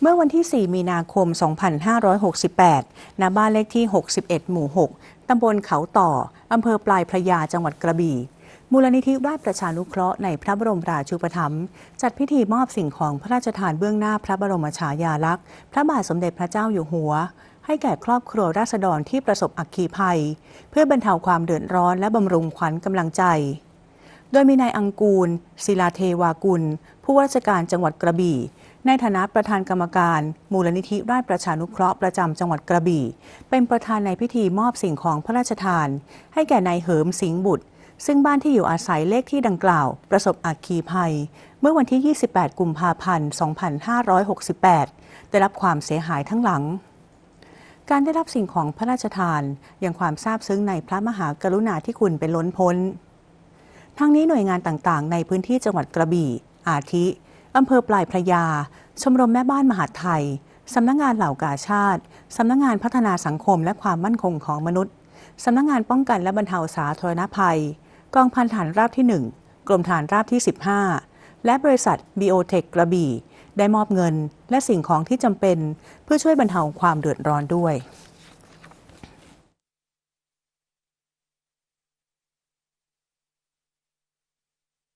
เมื่อวันที่ 4 มีนาคม 2568 ณ บ้านเลขที่ 61 หมู่ 6 ตำบลเขาต่อ อำเภอปลายพระยา จังหวัดกระบี่ มูลนิธิราชประชานุเคราะห์ในพระบรมราชูปถัมภ์จัดพิธีมอบสิ่งของพระราชทานเบื้องหน้าพระบรมฉายาลักษณ์ พระบาทสมเด็จพระเจ้าอยู่หัว ให้แก่ครอบครัวราษฎรที่ประสบอัคคีภัย เพื่อบรรเทาความเดือดร้อนและบำรุงขวัญกำลังใจ โดยมีนายอังกูลศิลาเทวากุล ผู้ว่าราชการจังหวัดกระบี่ ในฐานะประธานกรรมการ มูลนิธิราชประชานุเคราะห์ประจำจังหวัดกระบี่ เป็นประธานในพิธีมอบสิ่งของพระราชทาน ให้แก่นายเหิมสิงห์บุตร ซึ่งบ้านที่อยู่อาศัยเลขที่ดังกล่าว ประสบอัคคีภัย เมื่อวันที่ 28 กุมภาพันธ์ 2568 ได้รับความเสียหายทั้งหลังการได้รับสิ่งของพระราชทานยังความซาบซึ้งในพระมหากรุณาธิคุณเป็นล้นพ้น ทั้งนี้หน่วยงานต่างๆ ในพื้นที่จังหวัดกระบี่ อาทิ อำเภอปลายพระยา ชมรมแม่บ้านมหาไทย สำนักงงานเหล่ากาชาติ สำนักงงานพัฒนาสังคมและความมั่นคงของมนุษย์ สำนักงานป้องกันและบรรเทาสาธารณภัย กองพันฐานราบที่ 1 กรมฐานราบที่ 15 และบริษัท b ิโอเทคกระบี่ ได้มอบเงินและสิ่งของที่จำเป็น เพื่อช่วยบรรเทาความเดือดร้อนด้วย